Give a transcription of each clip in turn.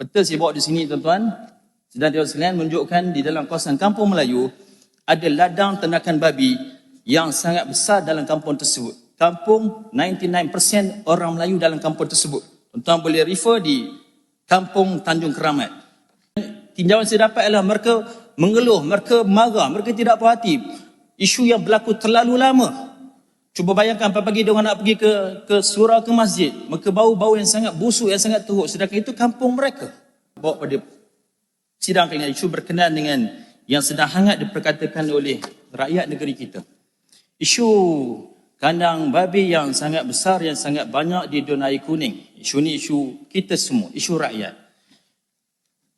Peta saya bawa di sini tuan-tuan. Sedang dia sekalian menunjukkan di dalam kawasan kampung Melayu ada ladang ternakan babi yang sangat besar dalam kampung tersebut. Kampung 99% orang Melayu dalam kampung tersebut. Tuan-tuan boleh refer di kampung Tanjung Keramat. Tinjauan saya dapat adalah mereka mengeluh, mereka marah, mereka tidak puas hati. Isu yang berlaku terlalu lama. Cuba bayangkan pagi-pagi dia nak pergi ke ke surau ke masjid, mereka bau-bau yang sangat busuk, yang sangat teruk. Sedangkan itu kampung mereka. Bawa pada sidang kali isu berkenaan dengan yang sedang hangat diperkatakan oleh rakyat negeri kita. Isu kandang babi yang sangat besar, yang sangat banyak di Donai Kuning. Isu ni isu kita semua, isu rakyat.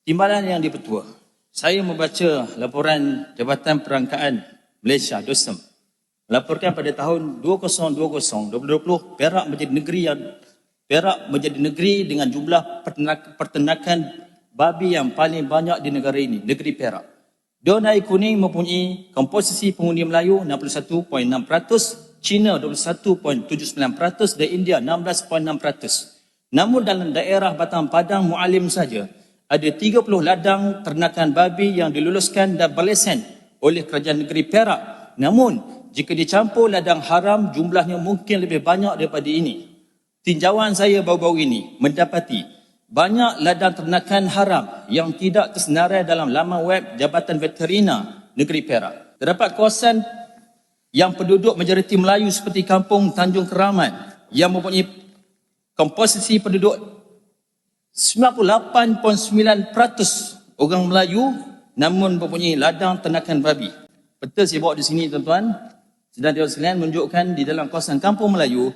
Timbalan yang dipertua. Saya membaca laporan Jabatan Perangkaan Malaysia, DOSEM. Melaporkan pada tahun 2020, 2020 Perak menjadi negeri yang Perak menjadi negeri dengan jumlah pertenak, pertenakan babi yang paling banyak di negara ini, negeri Perak. Donai Kuning mempunyai komposisi pengundi Melayu 61.6%, China 21.79% dan India 16.6%. Namun dalam daerah Batang Padang Mualim saja ada 30 ladang ternakan babi yang diluluskan dan berlesen oleh kerajaan negeri Perak. Namun jika dicampur ladang haram jumlahnya mungkin lebih banyak daripada ini. Tinjauan saya baru-baru ini mendapati banyak ladang ternakan haram yang tidak tersenarai dalam laman web Jabatan Veterina Negeri Perak. Terdapat kawasan yang penduduk majoriti Melayu seperti kampung Tanjung Keramat yang mempunyai komposisi penduduk 98.9% orang Melayu namun mempunyai ladang ternakan babi. Peta saya bawa di sini tuan-tuan. Sedang dia sekalian menunjukkan di dalam kawasan kampung Melayu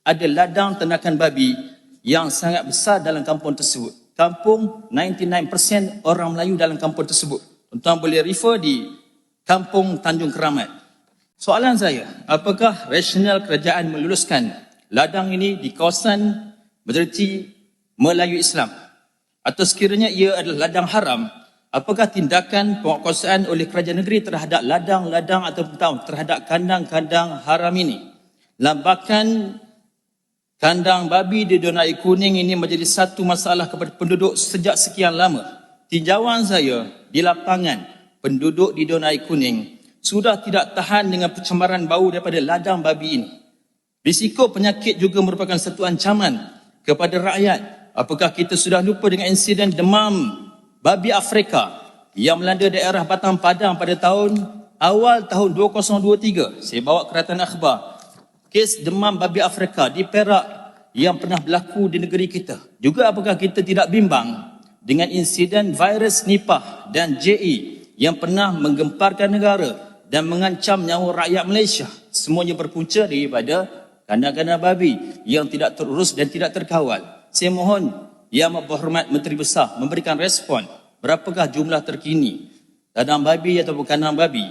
ada ladang ternakan babi yang sangat besar dalam kampung tersebut. Kampung 99% orang Melayu dalam kampung tersebut. Tuan-tuan boleh refer di kampung Tanjung Keramat. Soalan saya, apakah rasional kerajaan meluluskan ladang ini di kawasan majoriti Melayu Islam? Atau sekiranya ia adalah ladang haram, apakah tindakan penguasaan oleh kerajaan negeri terhadap ladang-ladang atau terhadap kandang-kandang haram ini? Lambakan kandang babi di Donai Kuning ini menjadi satu masalah kepada penduduk sejak sekian lama. Tinjauan saya di lapangan penduduk di Donai Kuning sudah tidak tahan dengan pencemaran bau daripada ladang babi ini. Risiko penyakit juga merupakan satu ancaman kepada rakyat. Apakah kita sudah lupa dengan insiden demam babi Afrika yang melanda daerah Batang Padang pada tahun awal tahun 2023. Saya bawa keratan akhbar kes demam babi Afrika di Perak yang pernah berlaku di negeri kita. Juga apakah kita tidak bimbang dengan insiden virus Nipah dan JE yang pernah menggemparkan negara dan mengancam nyawa rakyat Malaysia. Semuanya berpunca daripada kandang-kandang babi yang tidak terurus dan tidak terkawal. Saya mohon Yang Berhormat Menteri Besar memberikan respon berapakah jumlah terkini kandang babi atau kandang babi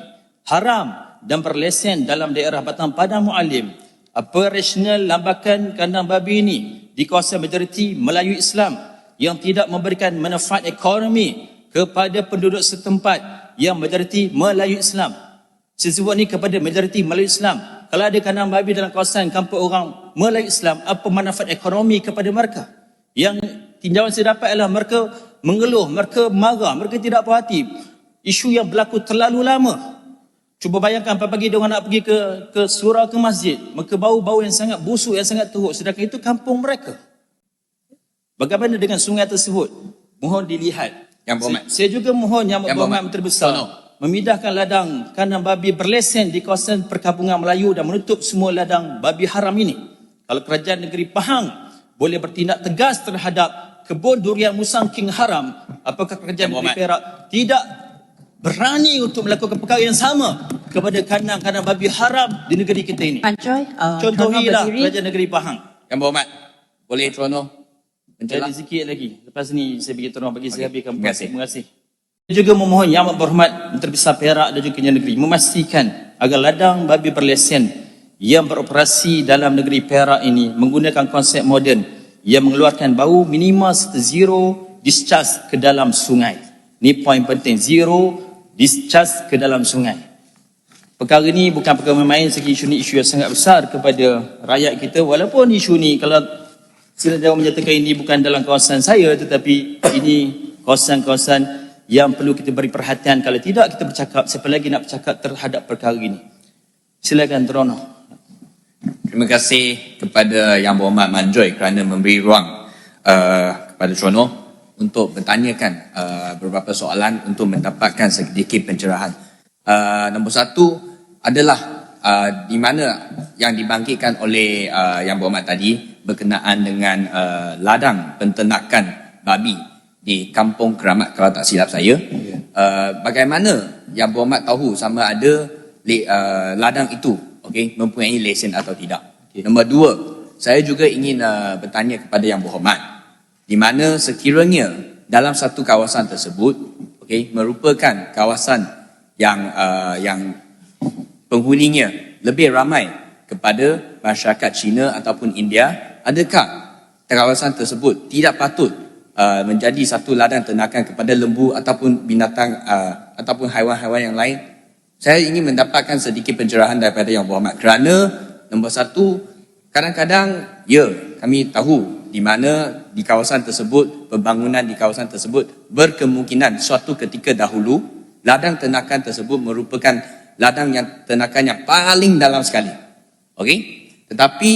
haram dan berlesen dalam daerah Batang Padang Mualim apa rasional lambakan kandang babi ini di kawasan majoriti Melayu Islam yang tidak memberikan manfaat ekonomi kepada penduduk setempat yang majoriti Melayu Islam. Saya sebut ni kepada majoriti Melayu Islam. Kalau ada kandang babi dalam kawasan kampung orang Melayu Islam, apa manfaat ekonomi kepada mereka? Yang tinjauan saya dapat adalah mereka mengeluh, mereka marah, mereka tidak puas hati. Isu yang berlaku terlalu lama Cuba bayangkan pagi-pagi dia nak pergi ke ke surau ke masjid, mereka bau-bau yang sangat busuk, yang sangat teruk. Sedangkan itu kampung mereka. Bagaimana dengan sungai tersebut? Mohon dilihat. Yang berhormat. Saya, saya juga mohon yang, Yang berhormat berhormat. Menteri Besar Tono. memindahkan ladang kandang babi berlesen di kawasan perkampungan Melayu dan menutup semua ladang babi haram ini. Kalau kerajaan negeri Pahang boleh bertindak tegas terhadap kebun durian musang king haram, apakah kerajaan negeri. Perak tidak berani untuk melakukan perkara yang sama kepada kandang-kandang babi haram di negeri kita ini. Pan Choi, uh, Contohilah kerajaan negeri Pahang. Yang berhormat. Boleh Trono Jadi mencelah. sikit lagi. Lepas ni saya bagi tolong bagi saya habiskan Terima kasih. Terima kasih. Saya juga memohon Yang Amat Berhormat Menteri Besar Perak dan juga Kerajaan Negeri memastikan agar ladang babi berlesen yang beroperasi dalam negeri Perak ini menggunakan konsep moden yang mengeluarkan bau minimal serta zero discharge ke dalam sungai. Ini poin penting. Zero discharge ke dalam sungai. Perkara ni bukan perkara main-main segi isu ni isu yang sangat besar kepada rakyat kita walaupun isu ni kalau Sila jawab menyatakan ini bukan dalam kawasan saya tetapi ini kawasan-kawasan yang perlu kita beri perhatian kalau tidak kita bercakap siapa lagi nak bercakap terhadap perkara ini. Silakan Terono. Terima kasih kepada Yang Berhormat Manjoy kerana memberi ruang uh, kepada Trono untuk bertanyakan uh, beberapa soalan untuk mendapatkan sedikit pencerahan. Uh, nombor satu adalah uh, di mana yang dibangkitkan oleh uh, Yang Berhormat tadi berkenaan dengan uh, ladang penternakan babi di Kampung Keramat kalau tak silap saya. Uh, bagaimana Yang Berhormat tahu sama ada uh, ladang itu okay, mempunyai lesen atau tidak. Okay. Nombor dua, saya juga ingin uh, bertanya kepada Yang Berhormat di mana sekiranya dalam satu kawasan tersebut okay, merupakan kawasan yang uh, yang penghuninya lebih ramai kepada masyarakat Cina ataupun India, adakah kawasan tersebut tidak patut uh, menjadi satu ladang ternakan kepada lembu ataupun binatang uh, ataupun haiwan-haiwan yang lain? Saya ingin mendapatkan sedikit pencerahan daripada Yang Berhormat kerana nombor satu, kadang-kadang ya kami tahu di mana di kawasan tersebut, pembangunan di kawasan tersebut berkemungkinan suatu ketika dahulu ladang ternakan tersebut merupakan ladang yang ternakan yang paling dalam sekali. Okey? Tetapi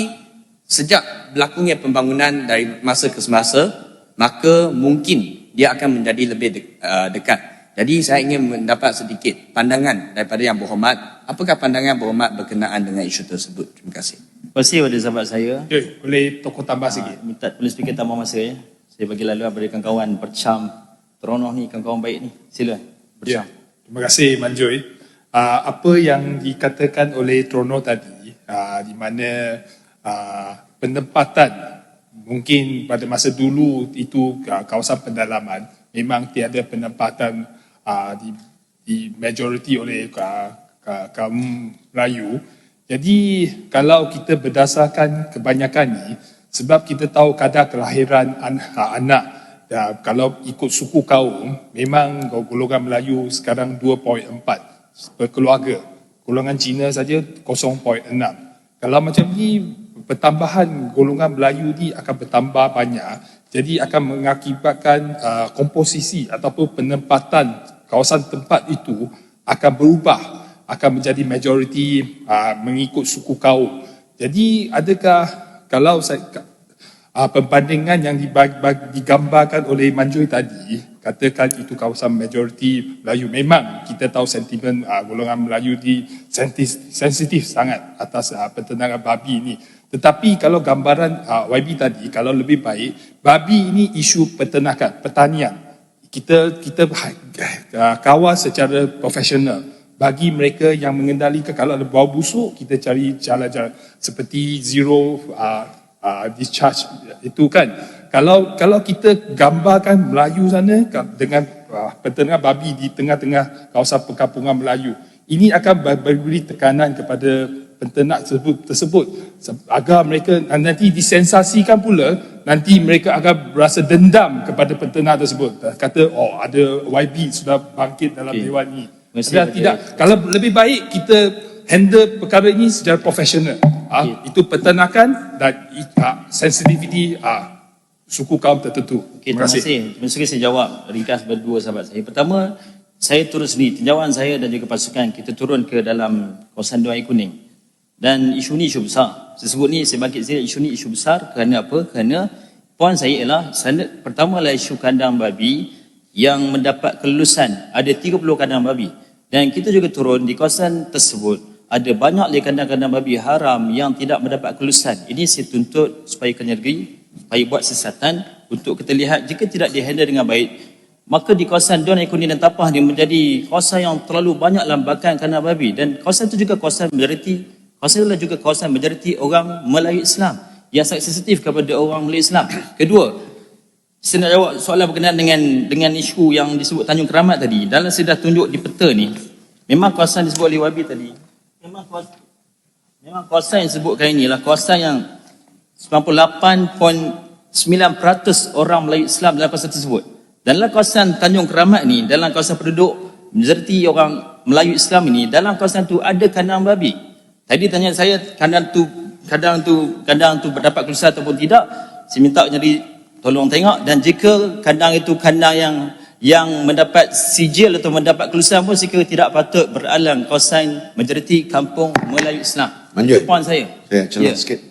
sejak berlakunya pembangunan dari masa ke semasa, maka mungkin dia akan menjadi lebih uh, dekat. Jadi saya ingin mendapat sedikit pandangan daripada Yang Berhormat. Apakah pandangan Berhormat berkenaan dengan isu tersebut? Terima kasih. Terima kasih kepada sahabat saya. Okay, boleh tokoh tambah sikit. Ah, minta boleh speaker tambah masa ya. Saya bagi lalu kepada kawan-kawan percam Terono ni kawan-kawan baik ni. Sila. Ya, Percam. terima kasih Manjoy. Uh, apa yang dikatakan oleh Trono tadi, uh, di mana uh, penempatan mungkin pada masa dulu itu uh, kawasan pendalaman memang tiada penempatan uh, di, di majoriti oleh uh, uh, kaum Melayu. Jadi kalau kita berdasarkan kebanyakan ni, sebab kita tahu kadar kelahiran an- uh, anak Ya, kalau ikut suku kaum, memang golongan Melayu sekarang 2.4 per keluarga. Golongan Cina saja 0.6. Kalau macam ni, pertambahan golongan Melayu ni akan bertambah banyak. Jadi akan mengakibatkan uh, komposisi ataupun penempatan kawasan tempat itu akan berubah. Akan menjadi majoriti uh, mengikut suku kaum. Jadi adakah kalau saya, uh, perbandingan yang digambarkan oleh Manjui tadi, katakan itu kawasan majoriti Melayu. Memang kita tahu sentimen uh, golongan Melayu di sensitif, sangat atas uh, pentenangan babi ini. Tetapi kalau gambaran uh, YB tadi, kalau lebih baik, babi ini isu peternakan, pertanian. Kita kita uh, kawal secara profesional bagi mereka yang mengendalikan kalau ada bau busuk kita cari jalan-jalan seperti zero uh, uh, discharge itu kan kalau kalau kita gambarkan Melayu sana dengan uh, peternak babi di tengah-tengah kawasan perkampungan Melayu ini akan beri tekanan kepada penternak tersebut, tersebut agar mereka nanti disensasikan pula nanti mereka akan berasa dendam kepada penternak tersebut kata oh ada YB sudah bangkit dalam Okey. dewan ini Mesti Padahal ada- tidak. Kalau lebih baik kita handle perkara ini secara profesional. Ah, Okey. itu peternakan dan ah, sensitivity ah, suku kaum tertentu. Okay, terima kasih. Terima kasih saya jawab ringkas berdua sahabat saya. Pertama, saya turun sendiri. Tinjauan saya dan juga pasukan kita turun ke dalam kawasan Dua Air Kuning. Dan isu ni isu besar. Saya sebut ni, saya bangkit sini, isu ni isu besar kerana apa? Kerana poin saya ialah, sana, pertama adalah isu kandang babi yang mendapat kelulusan. Ada 30 kandang babi. Dan kita juga turun di kawasan tersebut. Ada banyak lagi kandang-kandang babi haram yang tidak mendapat kelulusan. Ini saya tuntut supaya kerja negeri, supaya buat siasatan untuk kita lihat jika tidak dihandle dengan baik, maka di kawasan Don Ekonomi dan Tapah ni menjadi kawasan yang terlalu banyak lambakan kandang babi dan kawasan itu juga kawasan majoriti itu juga kawasan majoriti orang Melayu Islam yang sangat sensitif kepada orang Melayu Islam. Kedua, saya nak jawab soalan berkenaan dengan dengan isu yang disebut Tanjung Keramat tadi. Dalam saya dah tunjuk di peta ni, memang kawasan disebut oleh Wabi tadi. Memang kawasan, memang kawasan yang disebutkan ini lah kawasan yang 98.9% orang Melayu Islam dalam kawasan tersebut. Dalam kawasan Tanjung Keramat ni, dalam kawasan penduduk majoriti orang Melayu Islam ini, dalam kawasan tu ada kandang babi. Tadi tanya saya kandang tu kandang tu kandang tu berdapat kelulusan ataupun tidak. Saya minta jadi tolong tengok dan jika kandang itu kandang yang yang mendapat sijil atau mendapat kelulusan pun saya kira tidak patut beralang kosain majoriti kampung Melayu Islam. Manjur. Itu poin saya. Saya celah Ya. sikit.